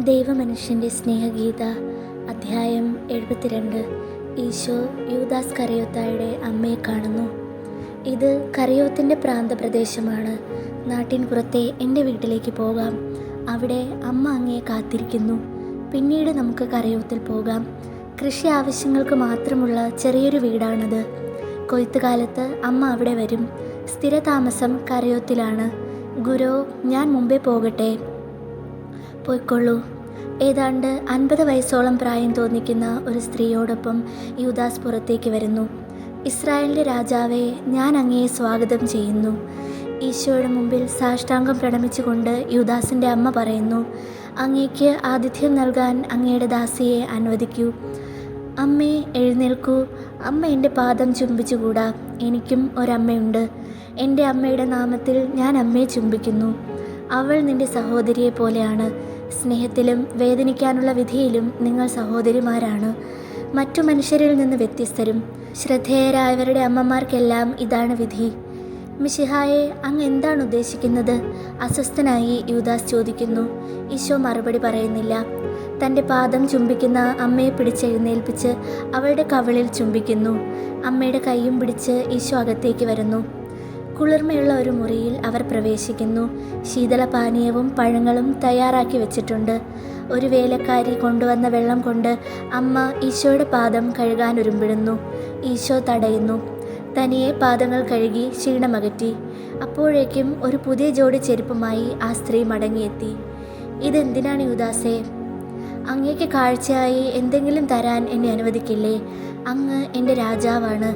ദൈവമനുഷ്യന്റെ സ്നേഹഗീത അധ്യായം എഴുപത്തിരണ്ട്. ഈശോ യൂദാസ് കരയോത്തായുടെ അമ്മയെ കാണുന്നു. ഇത് കരയോത്തിന്റെ പ്രാന്തപ്രദേശമാണ്. നാട്ടിൻ പുറത്തെ എന്റെ വീട്ടിലേക്ക് പോകാം. അവിടെ അമ്മ അങ്ങയെ കാത്തിരിക്കുന്നു. പിന്നീട് നമുക്ക് കരയോത്തിൽ പോകാം. കൃഷി ആവശ്യങ്ങൾക്ക് മാത്രമുള്ള ചെറിയൊരു വീടാണത്. കൊയ്ത്തുകാലത്ത് അമ്മ അവിടെ വരും. സ്ഥിരതാമസം കരയോത്തിലാണ്. ഗുരു ഞാൻ മുമ്പേ പോകട്ടെ. പോയിക്കൊള്ളൂ. ഏതാണ്ട് അൻപത് വയസ്സോളം പ്രായം തോന്നിക്കുന്ന ഒരു സ്ത്രീയോടൊപ്പം യൂദാസ് പുറത്തേക്ക് വരുന്നു. ഇസ്രായേലിന്റെ രാജാവെ ഞാൻ അങ്ങയെ സ്വാഗതം ചെയ്യുന്നു. ഈശോയുടെ മുമ്പിൽ സാഷ്ടാംഗം പ്രണമിച്ചുകൊണ്ട് യൂദാസിന്റെ അമ്മ പറയുന്നു അങ്ങേക്ക് ആതിഥ്യം നൽകാൻ അങ്ങയുടെ ദാസിയെ അനുവദിക്കൂ. അമ്മേ എഴുന്നേൽക്കൂ. അമ്മ എന്റെ പാദം ചുംബിച്ചുകൂടാ. എനിക്കും ഒരമ്മയുണ്ട്. എന്റെ അമ്മയുടെ നാമത്തിൽ ഞാൻ അമ്മയെ ചുംബിക്കുന്നു. അവൾ നിന്റെ സഹോദരിയെ പോലെയാണ് സ്നേഹത്തിലും വേദനിക്കാനുള്ള വിധിയിലും നിങ്ങൾ സഹോദരിമാരാണ്. മറ്റു മനുഷ്യരിൽ നിന്ന് വ്യത്യസ്തരും. ശ്രദ്ധേയരായവരുടെ അമ്മമാർക്കെല്ലാം ഇതാണ് വിധി. മിഷിഹായെ അങ്ങ് എന്താണ് ഉദ്ദേശിക്കുന്നത്? അസ്വസ്ഥനായി യൂദാസ് ചോദിക്കുന്നു. ഈശോ മറുപടി പറയുന്നില്ല. തന്റെ പാദം ചുംബിക്കുന്ന അമ്മയെ പിടിച്ചെഴുന്നേൽപ്പിച്ച് അവളുടെ കവളിൽ ചുംബിക്കുന്നു. അമ്മയുടെ കൈയും പിടിച്ച് ഈശോ അകത്തേക്ക് വരുന്നു. കുളിർമയുള്ള ഒരു മുറിയിൽ അവർ പ്രവേശിക്കുന്നു. ശീതളപാനീയവും പഴങ്ങളും തയ്യാറാക്കി വെച്ചിട്ടുണ്ട്. ഒരു വേലക്കാരി കൊണ്ടുവന്ന വെള്ളം കൊണ്ട് അമ്മ ഈശോയുടെ പാദം കഴുകാൻ ഒരുമ്പിടുന്നു. ഈശോ തടയുന്നു. തനിയെ പാദങ്ങൾ കഴുകി ക്ഷീണമകറ്റി അപ്പോഴേക്കും ഒരു പുതിയ ജോഡി ചെരുപ്പുമായി ആ സ്ത്രീ മടങ്ങിയെത്തി. ഇതെന്തിനാണ് യുദാസേ? അങ്ങേക്ക് കാഴ്ചയായി എന്തെങ്കിലും തരാൻ എന്നെ അനുവദിക്കില്ലേ? അങ്ങ് എന്റെ രാജാവാണ്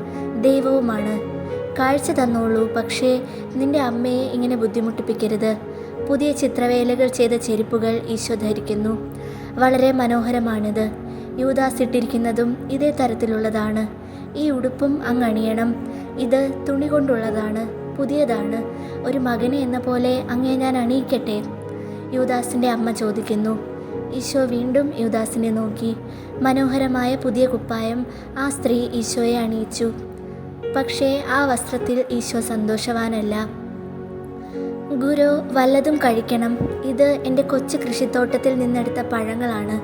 ദൈവവുമാണ്. കാഴ്ച തന്നോളൂ. പക്ഷേ നിന്റെ അമ്മയെ ഇങ്ങനെ ബുദ്ധിമുട്ടിപ്പിക്കരുത്. പുതിയ ചിത്രവേലകൾ ചെയ്ത ചെരുപ്പുകൾ ഈശോ ധരിക്കുന്നു. വളരെ മനോഹരമാണിത്. യൂദാസ് ഇട്ടിരിക്കുന്നതും ഇതേ തരത്തിലുള്ളതാണ്. ഈ ഉടുപ്പും അങ്ങ് അണിയണം. ഇത് തുണി കൊണ്ടുള്ളതാണ്. പുതിയതാണ്. ഒരു മകനെ എന്ന പോലെ അങ്ങേ ഞാൻ അണിയിക്കട്ടെ? യൂദാസിന്റെ അമ്മ ചോദിക്കുന്നു. ഈശോ വീണ്ടും യുദാസിനെ നോക്കി. മനോഹരമായ പുതിയ കുപ്പായം ആ സ്ത്രീ ഈശോയെ അണിയിച്ചു. പക്ഷേ ആ വസ്ത്രത്തിൽ ഈശോ സന്തോഷവാനല്ല. ഗുരു വല്ലതും കഴിക്കണം. ഇത് എന്റെ കൊച്ചു കൃഷിത്തോട്ടത്തിൽ നിന്നെടുത്ത പഴങ്ങളാണ്.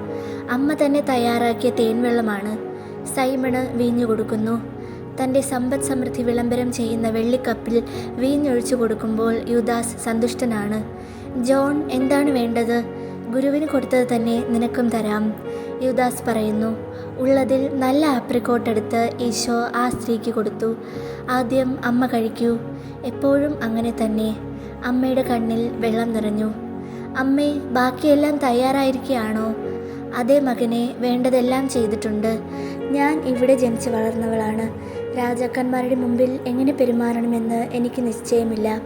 അമ്മ തന്നെ തയ്യാറാക്കിയ തേൻവെള്ളമാണ്. സൈമണ് വീഞ്ഞു കൊടുക്കുന്നു. തന്റെ സമ്പദ് സമൃദ്ധി വിളംബരം ചെയ്യുന്ന വെള്ളിക്കപ്പിൽ വീഞ്ഞൊഴിച്ചു കൊടുക്കുമ്പോൾ യുദാസ് സന്തുഷ്ടനാണ്. ജോൺ എന്താണ് വേണ്ടത്? ഗുരുവിന് കൊടുത്തത് തന്നെ നിനക്കും തരാം. യുദാസ് പറയുന്നു ഉള്ളതിൽ നല്ല ആപ്രിക്കോട്ട് എടുത്ത് ഈശോ ആ സ്ത്രീക്ക് കൊടുത്തു. ആദ്യം അമ്മ കഴിക്കൂ. എപ്പോഴും അങ്ങനെ തന്നെ. അമ്മയുടെ കണ്ണിൽ വെള്ളം നിറഞ്ഞു. അമ്മേ ബാക്കിയെല്ലാം തയ്യാറായിരിക്കുകയാണോ? അതേ മകനെ വേണ്ടതെല്ലാം ചെയ്തിട്ടുണ്ട്. ഞാൻ ഇവിടെ ജനിച്ച് വളർന്നവളാണ്. രാജാക്കന്മാരുടെ മുമ്പിൽ എങ്ങനെ പെരുമാറണമെന്ന് എനിക്ക് നിശ്ചയമില്ല.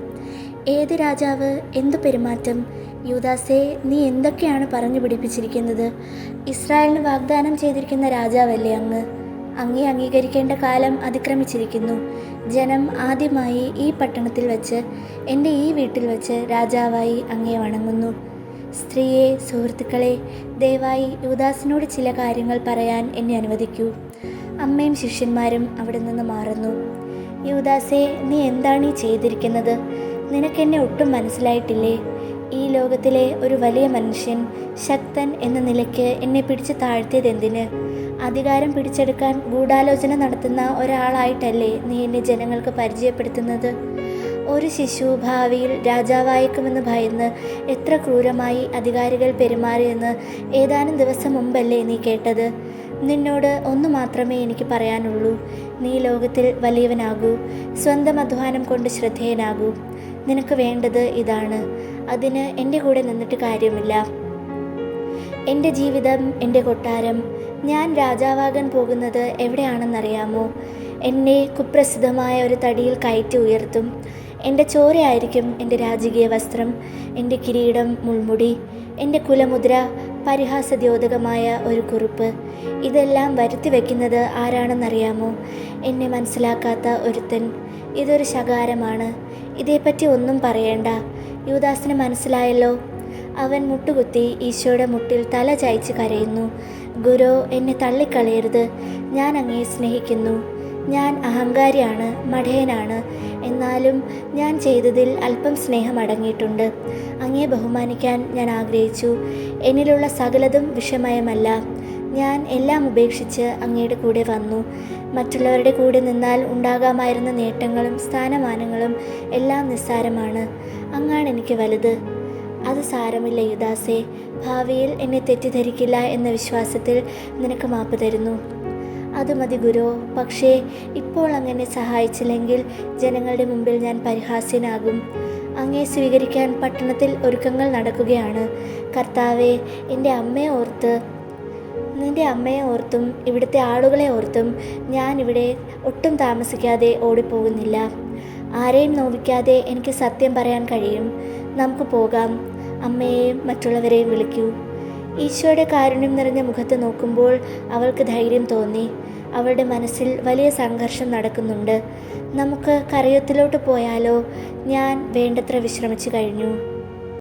ഏത് രാജാവ് എന്തു പെരുമാറ്റം യൂദാസെ നീ എന്തൊക്കെയാണ് പറഞ്ഞു പിടിപ്പിച്ചിരിക്കുന്നത്? ഇസ്രായേലിന് വാഗ്ദാനം ചെയ്തിരിക്കുന്ന രാജാവല്ലേ അങ്ങ്? അങ്ങേ അംഗീകരിക്കേണ്ട കാലം അതിക്രമിച്ചിരിക്കുന്നു. ജനം ആദ്യമായി ഈ പട്ടണത്തിൽ വച്ച് എന്റെ ഈ വീട്ടിൽ വച്ച് രാജാവായി അങ്ങേ വണങ്ങുന്നു. സ്ത്രീയെ സുഹൃത്തുക്കളെ ദയവായി യുദാസിനോട് ചില കാര്യങ്ങൾ പറയാൻ എന്നെ അനുവദിക്കൂ. അമ്മയും ശിഷ്യന്മാരും അവിടെ നിന്ന് മാറുന്നു. യുദാസെ നീ എന്താണ് ഈ ചെയ്തിരിക്കുന്നത്? നിനക്കെന്നെ ഒട്ടും മനസ്സിലായിട്ടില്ലേ? ഈ ലോകത്തിലെ ഒരു വലിയ മനുഷ്യൻ ശക്തൻ എന്ന നിലയ്ക്ക് എന്നെ പിടിച്ചു താഴ്ത്തിയതെന്തിന്? അധികാരം പിടിച്ചെടുക്കാൻ ഗൂഢാലോചന നടത്തുന്ന ഒരാളായിട്ടല്ലേ നീ എന്നെ ജനങ്ങൾക്ക് പരിചയപ്പെടുത്തുന്നത്? ഒരു ശിശു ഭാവിയിൽ രാജാവായേക്കുമെന്ന് ഭയന്ന് എത്ര ക്രൂരമായി അധികാരികൾ പെരുമാറിയെന്ന് ഏതാനും ദിവസം മുമ്പല്ലേ നീ കേട്ടത്? നിന്നോട് ഒന്നു മാത്രമേ എനിക്ക് പറയാനുള്ളൂ. നീ ലോകത്തിൽ വലിയവനാകൂ. സ്വന്തം അധ്വാനം കൊണ്ട് ശ്രദ്ധേയനാകൂ. നിനക്ക് വേണ്ടത് ഇതാണ്. അതിന് എന്റെ കൂടെ നിന്നിട്ട് കാര്യമില്ല. എന്റെ ജീവിതം എന്റെ കൊട്ടാരം. ഞാൻ രാജാവാകാൻ പോകുന്നത് എവിടെയാണെന്നറിയാമോ? എന്നെ കുപ്രസിദ്ധമായ ഒരു തടിയിൽ കയറ്റി ഉയർത്തും. എന്റെ ചോരയായിരിക്കും എന്റെ രാജകീയ വസ്ത്രം എന്റെ കിരീടം മുൾമുടി എന്റെ കുലമുദ്ര പരിഹാസദ്യോതകമായ ഒരു കുറിപ്പ്. ഇതെല്ലാം വരുത്തി വയ്ക്കുന്നത് ആരാണെന്നറിയാമോ? എന്നെ മനസ്സിലാക്കാത്ത ഒരുത്തൻ. ഇതൊരു ശകാരമാണ്. ഇതേപ്പറ്റി ഒന്നും പറയേണ്ട. യുവദാസിന് മനസ്സിലായല്ലോ. അവൻ മുട്ടുകുത്തി ഈശോയുടെ മുട്ടിൽ തല ചായ്ച്ച് കരയുന്നു. ഗുരു എന്നെ തള്ളിക്കളയരുത്. ഞാൻ അങ്ങയെ സ്നേഹിക്കുന്നു. ഞാൻ അഹങ്കാരിയാണ് മഠയനാണ് എന്നാലും ഞാൻ ചെയ്തതിൽ അല്പം സ്നേഹം അടങ്ങിയിട്ടുണ്ട്. അങ്ങേ ബഹുമാനിക്കാൻ ഞാൻ ആഗ്രഹിച്ചു. എന്നിലുള്ള സകലതും വിഷമയമല്ല. ഞാൻ എല്ലാം ഉപേക്ഷിച്ച് അങ്ങയുടെ കൂടെ വന്നു. മറ്റുള്ളവരുടെ കൂടെ നിന്നാൽ ഉണ്ടാകാമായിരുന്ന നേട്ടങ്ങളും സ്ഥാനമാനങ്ങളും എല്ലാം നിസ്സാരമാണ്. അങ്ങാണ് എനിക്ക് വലുത്. അത് സാരമില്ല യുദാസെ. ഭാവിയിൽ എന്നെ തെറ്റിദ്ധരിക്കില്ല എന്ന വിശ്വാസത്തിൽ നിനക്ക് മാപ്പ് തരുന്നു. അത് മതി ഗുരു. പക്ഷേ ഇപ്പോൾ അങ്ങനെ സഹായിച്ചില്ലെങ്കിൽ ജനങ്ങളുടെ മുമ്പിൽ ഞാൻ പരിഹാസ്യനാകും. അങ്ങേ സ്വീകരിക്കാൻ പട്ടണത്തിൽ ഒരുക്കങ്ങൾ നടക്കുകയാണ്. കർത്താവെ എന്റെ അമ്മയെ ഓർത്ത് നിന്റെ അമ്മയെ ഓർത്തും ഇവിടുത്തെ ആളുകളെ ഓർത്തും ഞാൻ ഇവിടെ ഒട്ടും താമസിക്കാതെ ഓടിപ്പോകുന്നില്ല. ആരെയും നോവിക്കാതെ എനിക്ക് സത്യം പറയാൻ കഴിയും. നമുക്ക് പോകാം. അമ്മയെയും മറ്റുള്ളവരെയും വിളിക്കൂ. ഈശോയുടെ കാരുണ്യം നിറഞ്ഞ മുഖത്ത് നോക്കുമ്പോൾ അവൾക്ക് ധൈര്യം തോന്നി. അവളുടെ മനസ്സിൽ വലിയ സംഘർഷം നടക്കുന്നുണ്ട്. നമുക്ക് കരയത്തിലോട്ട് പോയാലോ? ഞാൻ വേണ്ടത്ര വിശ്രമിച്ചു കഴിഞ്ഞു.